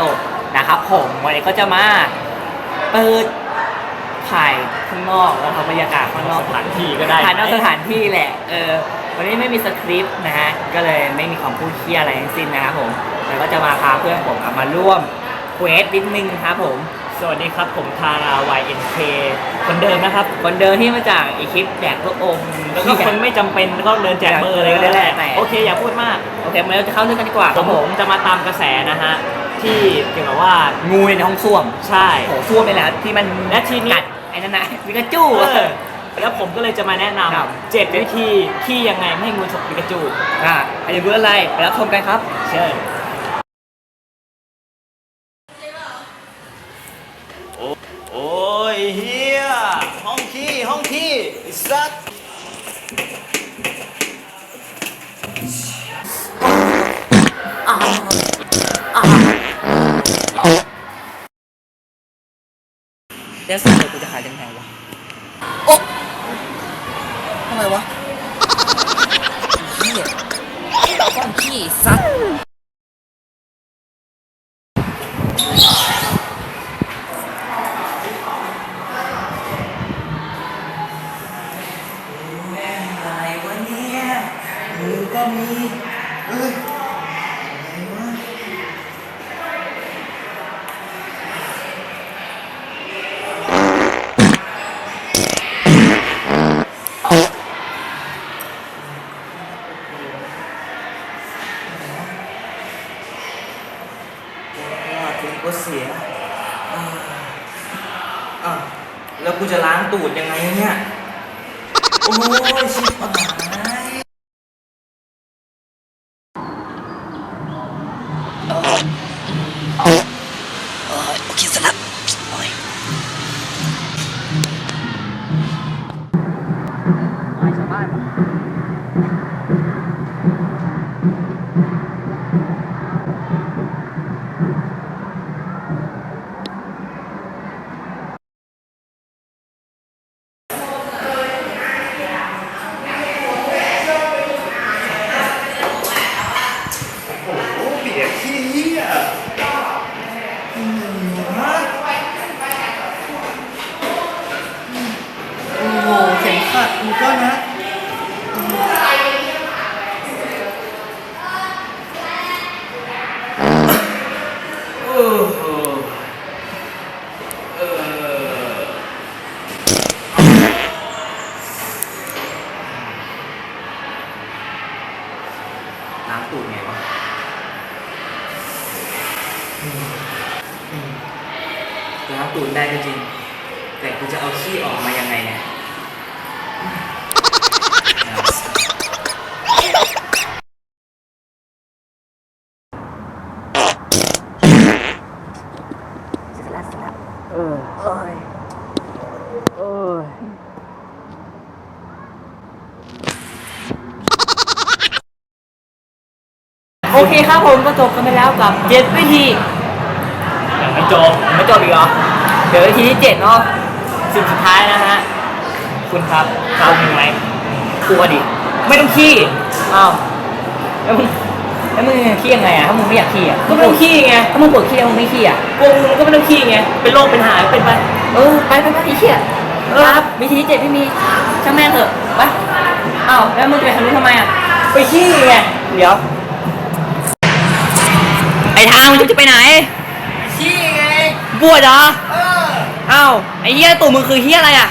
ตะนะครับผมวันนี้ก็จะมาเปิดถ่ายข้างนอกแล้วครับบรรยากาศข้างนอกสถานที่ก็ได้ถ่ายนอกสถานที่แหละเออวันนี้ไม่มีสคริปต์นะฮะก็เลยไม่มีคำพูดเคียอะไรทั้งสิ้นนะครับผมแล้วก็จะมาพาเพื่อนผมเอามาร่วมเควสนิดนึงครับผม สวัสดีครับผมทารา YNK คนเดิมนะครับ คนเดิมที่มาจากอีคลิปแจกลูกอมแล้วก็คนไม่จำเป็นก็เดินแจกเบอร์อะไรก็ได้แหละแต่โอเคอย่าพูดมาก โอเคมาเราจะเข้าเรื่องกันดีกว่าคผรับมผผมมจะมาตามกระแสนะฮะ ที่เกี่ยวกับว่างูในห้องส้วมใช่โอ้โหส้วมไปแล้วที่มันและทีนี้กัดไอ้นั่นนะปิกาจูเออแล้วผมก็เลยจะมาแนะนครับำเจ็ดวิธีที่ยังไงไม่ให้งูฉกปิกาจูอะอันนี้เพื่ออะไรไปรับชมกันครับ เชิญโอ้ยเฮียห้องขี้ห้องขี้ไอ้สัสเดี๋ยวสุดเลยกูจะหายังไงวะ โอ๊ะทำไมวะ ก็เสียอะแล้วกูจะล้างตูดยังไงเนี่ย โอ้ยชิบหาย ขัดกูก็นะโอ้โหเออล้างตูดไงวะอืมอืมล้างตูดได้ก็จริง แต่กูจะเอาขี้ออกมายังไงเนี่ย เสร็จแล้วเสร็จแล้วเออเอ้ยเอ้ย โอเคครับผมก็จบกันไปแล้วกับเจ็ดวิธียังไม่จบไม่จบอีกเหรอ เดี๋ยววิธีที่เจ็ดเนาะสิ่งสุดท้ายนะฮะ คุณครับเอามีไหมกลัวดิ ไม่ต้องขี้ อ้าวแล้วมึงแล้วมึงขี้ยังไงอะถ้ามึงไม่อยากขี้อะก็ไม่ต้องขี้ไง ถ้ามึงปวดขี้แล้วมึงไม่ขี้อะกลัวงูมันก็ไม่ต้องขี้ไง เป็นโรคเป็นหายเป็นไป เออ ไปไปไปไอ้เขี้ยเออครับวิธีที่เจ็ดไม่มี ช่างแม่งเถอะ ไป อ้าวแล้วมึงจะไปทางนู้นทำไมอะ ไปขี้ไง เดี๋ยวไอ้ ทางมึงจะไปไหนขี้ไง บวชเหรอ เออ อ้าว ไอ้เหี้ยตู่มึงคือเหี้ยอะไรอะ